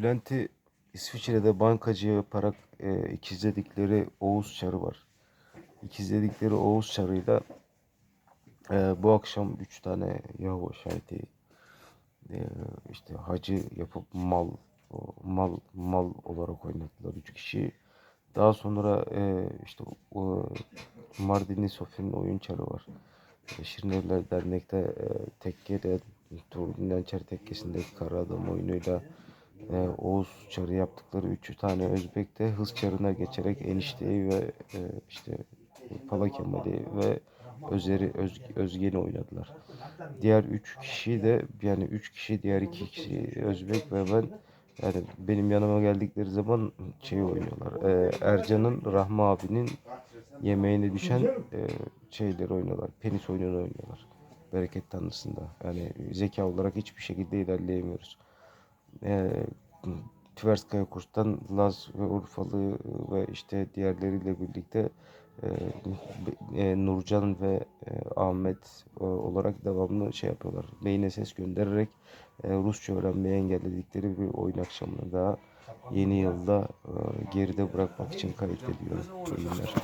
Bülent'i İsviçre'de bankacı yaparak e, ikizledikleri Oğuz Çarı var. İkizledikleri Oğuz Çarı'yla e, bu akşam 3 tane Yahova şahidi e, işte hacı yapıp mal mal mal olarak oynadılar 3 kişi. Daha sonra e, işte o, Mardinli Sofi'nin oyun çarı var. E, Şirinevler Dernek'te e, tekkede Tuğrul Lençer tekkesindeki kara adam oyunuyla e, Oğuz çarı yaptıkları üçü tane Özbek de hız çarına geçerek enişteyi ve e, işte Pala Kemal'i ve Özer'i Öz, Özgen'i oynadılar. Diğer üç kişi de yani üç kişi diğer iki kişi Özbek ve ben yani benim yanıma geldikleri zaman şey oynuyorlar. E, Ercan'ın Rahmi abinin yemeğine düşen e, şeyleri oynuyorlar. Penis oyununu oynuyorlar. Bereket tanrısında. Yani zeka olarak hiçbir şekilde ilerleyemiyoruz. E, Tverskaya kurstan Laz ve Urfalı ve işte diğerleriyle birlikte e, e, Nurcan ve e, Ahmet e, olarak devamlı şey yapıyorlar. Beyne ses göndererek e, Rusça öğrenmeyi engelledikleri bir oyun akşamını daha yeni yılda e, geride bırakmak için kaydediyorum. İyi günler.